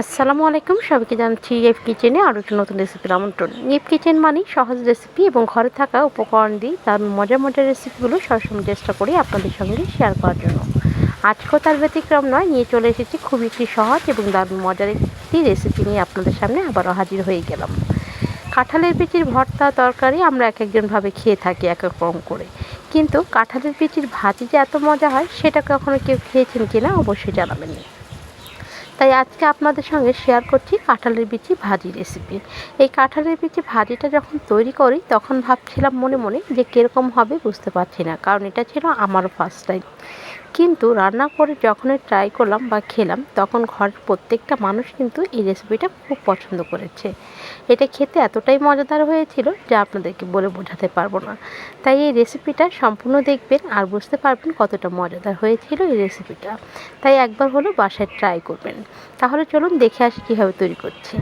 আসসালামু আলাইকুম, সবাইকে জানাচ্ছি এফ কিচেনে আরও একটা নতুন রেসিপির আমন্ত্রণ। এফ কিচেন মানে সহজ রেসিপি এবং ঘরে থাকা উপকরণ দিয়ে তার মজার মজার রেসিপিগুলো সবসময় চেষ্টা করি আপনাদের সঙ্গে শেয়ার করার জন্য। আজকেও তার ব্যতিক্রম নয়, নিয়ে চলে এসেছি খুব একটি সহজ এবং দারুণ মজার একটি রেসিপি নিয়ে আপনাদের সামনে আবারও হাজির হয়ে গেলাম। কাঁঠালের বিচির ভর্তা, তরকারি আমরা এক একজনভাবে খেয়ে থাকি এক এক রকম করে। কিন্তু কাঁঠালের বিচির ভাজি যে এত মজা হয়, সেটা কখনো কেউ খেয়েছেন কিনা অবশ্যই জানাবেন। তাই আজকে আপনাদের সঙ্গে শেয়ার করছি কাঁঠালের বিচি ভাজি রেসিপি এই কাঁঠালের বিচি ভাজিটা যখন তৈরি করি, তখন ভাবছিলাম মনে মনে যে কীরকম হবে বুঝতে পারছি না, কারণ এটা ছিল আমার ফার্স্ট টাইম কিন্তু রান্না করে যখনই ট্রাই করলাম বা খেলাম, তখন ঘরের প্রত্যেকটা মানুষ কিন্তু এই রেসিপিটা খুব পছন্দ করেছে। এটা খেতে এতটাই মজাদার হয়েছিল যা আপনাদেরকে বলে বোঝাতে পারব না। তাই এই রেসিপিটা সম্পূর্ণ দেখবেন আর বুঝতে পারবেন কতটা মজাদার হয়েছিল এই রেসিপিটা তাই একবার হলো বাসায় ট্রাই করবেন। তাহলে চলুন দেখে আসি কীভাবে তৈরি করছি।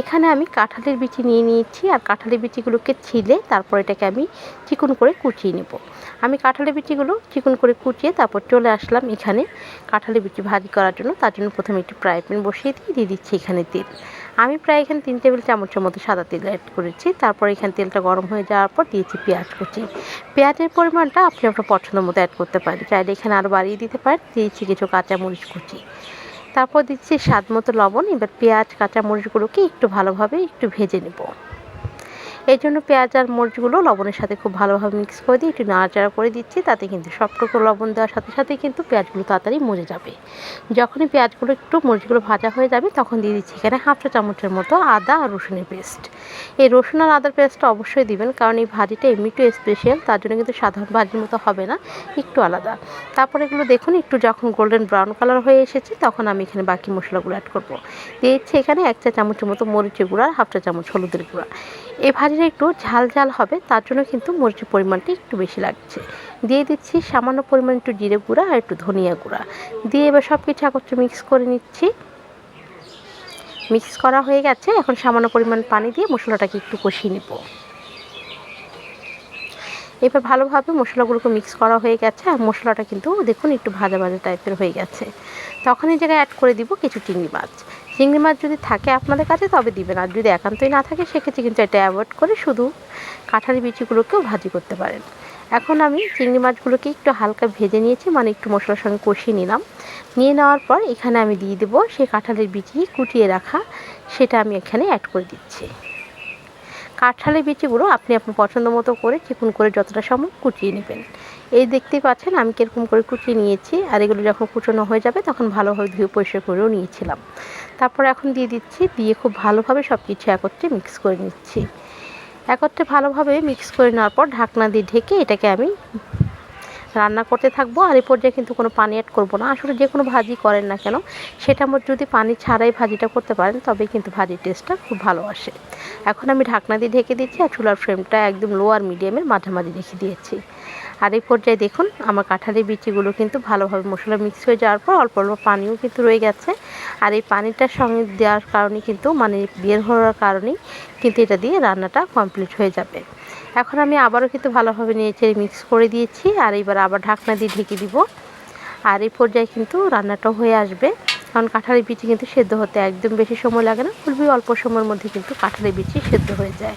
এখানে আমি কাঁঠালের বিচি নিয়ে নিয়েছি আর কাঁঠালের বিচিগুলোকে ছিলে তারপর এটাকে আমি চিকন করে কুচিয়ে নেব। আমি কাঁঠালের বিচিগুলো চিকন করে কুচিয়ে তারপর চলে আসলাম এখানে কাঁঠালের বিচি ভাজি করার জন্য। তার জন্য প্রথমে একটি ফ্রাই প্যান বসিয়ে দিয়ে দিয়ে দিচ্ছি এখানে তেল। আমি প্রায় এখানে তিন টেবিল চামচের মতো সাদা তেল অ্যাড করেছি। তারপর এখানে তেলটা গরম হয়ে যাওয়ার পর দিয়েছি পেঁয়াজ কুচি। পেঁয়াজের পরিমাণটা আপনি আপনার পছন্দ মতো অ্যাড করতে পারেন। চাইলে এখানে আরও বাড়িয়ে দিতে পারেন। দিয়েছি কিছু কাঁচামরিচ কুচি। তারপর দিচ্ছি স্বাদ মতো লবণ। এবার পেঁয়াজ, কাঁচামরিচগুলোকে একটু ভালোভাবে একটু ভেজে নেব। এই জন্য পেঁয়াজ আর মরিচগুলো লবণের সাথে খুব ভালোভাবে মিক্স করে দিয়ে একটু নাড়াচাড়া করে দিচ্ছি, তাতে কিন্তু সবটুকু লবণ দেওয়ার সাথে সাথে কিন্তু পেঁয়াজগুলো তাড়াতাড়ি মজে যাবে। যখনই পেঁয়াজগুলো একটু মরিচগুলো ভাজা হয়ে যাবে, তখন দিয়ে দিচ্ছি এখানে হাফ চা চামচের মতো আদা আর রসুনের পেস্ট। এই রসুন আর আদার পেস্টটা অবশ্যই দিবেন, কারণ এই ভাজিটা এমনিতেও স্পেশাল তার জন্য কিন্তু সাধারণ ভাজির মতো হবে না, একটু আলাদা। তারপর এগুলো দেখুন, একটু যখন গোল্ডেন ব্রাউন কালার হয়ে এসেছে, তখন আমি এখানে বাকি মশলাগুলো অ্যাড করব। দিয়েছি এখানে এক চা চামচের মতো মরিচের গুঁড়া, হাফ চা চামচ হলুদের গুঁড়া। এই ভাজিটা একটু ঝাল ঝাল হবে, তার জন্য কিন্তু মরিচের পরিমাণটা একটু বেশি লাগছে। দিয়ে দিচ্ছি সামান্য পরিমাণ একটু জিরে গুঁড়া আর একটু ধনিয়া গুঁড়া। দিয়ে এবার সব কিছু একত্রে মিক্স করে নিচ্ছি। মিক্স করা হয়ে গেছে, এখন সামান্য পরিমাণ পানি দিয়ে মশলাটাকে একটু কষিয়ে নেব। এবার ভালোভাবে মশলাগুলোকে মিক্স করা হয়ে গেছে, আর মশলাটা কিন্তু দেখুন একটু ভাজা ভাজা টাইপের হয়ে গেছে। তখন এই জায়গায় অ্যাড করে দিব কিছু চিংড়ি মাছ। চিংড়ি মাছ যদি থাকে আপনাদের কাছে, তবে দিবেন। আর যদি একান্তই না থাকে, সেক্ষেত্রে কিন্তু এটা অ্যাভয়েড করে শুধু কাঁঠালি বিচিগুলোকেও ভাজি করতে পারেন। এখন আমি চিংড়ি মাছগুলোকে একটু হালকা ভেজে নিয়েছি মানে একটু মশলার সঙ্গে কষিয়ে নিলাম। নিয়ে নেওয়ার পর এখানে আমি দিয়ে দেবো সেই কাঁঠালের বিচি কুটিয়ে রাখা, সেটা আমি এখানে অ্যাড করে দিচ্ছি। কাঁঠালের বিচিগুলো আপনি আপনার পছন্দ মতো করে চিকুন করে যতটা সম্ভব কুচিয়ে নেবেন। এই দেখতে পাচ্ছেন আমি কীরকম করে কুচিয়ে নিয়েছি আর এগুলো যখন কুচোনো হয়ে যাবে তখন ভালোভাবে ধুয়ে পরিষ্কার করেও নিয়েছিলাম। তারপর এখন দিয়ে দিচ্ছি, দিয়ে খুব ভালোভাবে সব কিছু একত্রে মিক্স করে নিচ্ছি। একত্রে ভালোভাবে মিক্স করে নেওয়ার পর ঢাকনা দিয়ে ঢেকে এটাকে আমি রান্না করতে থাকব আর এই পর্যায়ে কিন্তু কোনো পানি অ্যাড করব না। আসলে যে কোনো ভাজি করেন না কেন, সেটা যদি পানি ছাড়াই ভাজিটা করতে পারেন, তবে কিন্তু ভাজির টেস্টটা খুব ভালো আসে। এখন আমি ঢাকনা দিয়ে ঢেকে দিচ্ছি আর চুলার ফ্রেমটা একদম লোয়ার মিডিয়ামের মাঝামাঝি রেখে দিয়েছি। আর এই পর্যায়ে দেখুন, আমার কাঁঠালের বিচিগুলো কিন্তু ভালোভাবে মশলা মিক্স হয়ে যাওয়ার পর অল্প অল্প পানিও কিন্তু রয়ে গেছে। আর এই পানিটার সঙ্গে দেওয়ার কারণে কিন্তু মানে বের হওয়ার কারণেই কিন্তু এটা দিয়ে রান্নাটা কমপ্লিট হয়ে যাবে। এখন আমি আবারও কিন্তু ভালোভাবে নিয়েছে মিক্স করে দিয়েছি, আর এবার আবার ঢাকনা দিয়ে ঢেকে দিব। আর এই পর্যায়ে কিন্তু রান্নাটাও হয়ে আসবে। কারণ কাঁঠালের বিচি কিন্তু সেদ্ধ হতে একদম বেশি সময় লাগে না, খুবই অল্প সময়ের মধ্যে কিন্তু কাঁঠালের বিচি সেদ্ধ হয়ে যায়।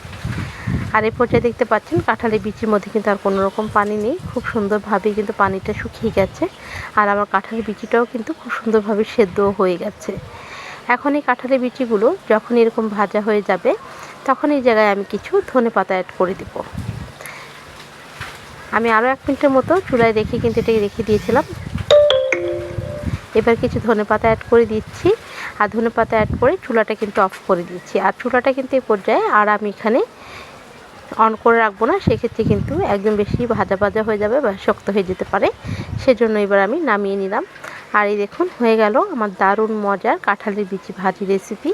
আর এই পর্যায়ে দেখতে পাচ্ছেন, কাঁঠালের বিচির মধ্যে কিন্তু আর কোনো রকম পানি নেই। খুব সুন্দরভাবে কিন্তু পানিটা শুকিয়ে গেছে। আর আমার কাঁঠালের বিচিটাও কিন্তু খুব সুন্দরভাবে সেদ্ধ হয়ে গেছে। এখন এই কাঁঠালের বিচিগুলো যখন এরকম ভাজা হয়ে যাবে, তখন এই জায়গায় আমি কিছু ধনে পাতা অ্যাড করে দিব। আমি আরও এক মিনিটের মতো চুলায় রেখে কিন্তু এটাকে রেখে দিয়েছিলাম। এবার কিছু ধনে পাতা অ্যাড করে দিচ্ছি। আর ধনে পাতা অ্যাড করে চুলাটা কিন্তু অফ করে দিচ্ছি। আর চুলাটা কিন্তু এই পর্যায়ে আর আমি এখানে অন করে রাখব না, সেক্ষেত্রে কিন্তু একদম বেশি ভাজা ভাজা হয়ে যাবে বা শক্ত হয়ে যেতে পারে। সেজন্য এবার আমি নামিয়ে নিলাম। আর এই দেখুন, হয়ে গেল আমার দারুণ মজার কাঁঠালের বিচি ভাজি রেসিপি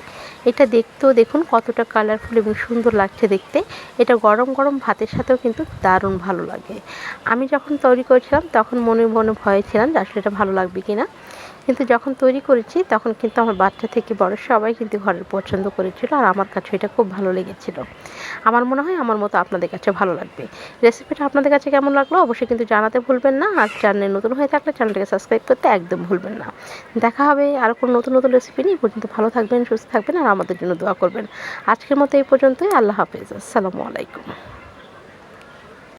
এটা দেখতেও দেখুন কতটা কালারফুল এবং সুন্দর লাগছে দেখতে। এটা গরম গরম ভাতের সাথেও কিন্তু দারুণ ভালো লাগে। আমি যখন তৈরি করেছিলাম, তখন মনে মনে ভয়ে ছিলাম যে আসলে এটা ভালো লাগবে কি না কিন্তু যখন তৈরি করেছি, তখন কিন্তু আমার বাচ্চা থেকে বড় সবাই কিন্তু ঘরের পছন্দ করেছিল আর আমার কাছে এটা খুব ভালো লেগেছিল। আমার মনে হয় আমার মতো আপনাদের কাছে ভালো লাগবে। রেসিপিটা আপনাদের কাছে কেমন লাগল অবশ্যই কিন্তু জানাতে ভুলবেন না আর চ্যানেল নতুন হয়ে থাকলে চ্যানেলটাকে সাবস্ক্রাইব করতে একদম ভুলবেন না। দেখা হবে আর কোনো নতুন নতুন রেসিপি নিয়ে। পর্যন্ত ভালো থাকবেন, সুস্থ থাকবেন আর আমাদের জন্য দোয়া করবেন। আজকের মতো এই পর্যন্তই। আল্লাহ হাফেজ। আসসালামু আলাইকুম।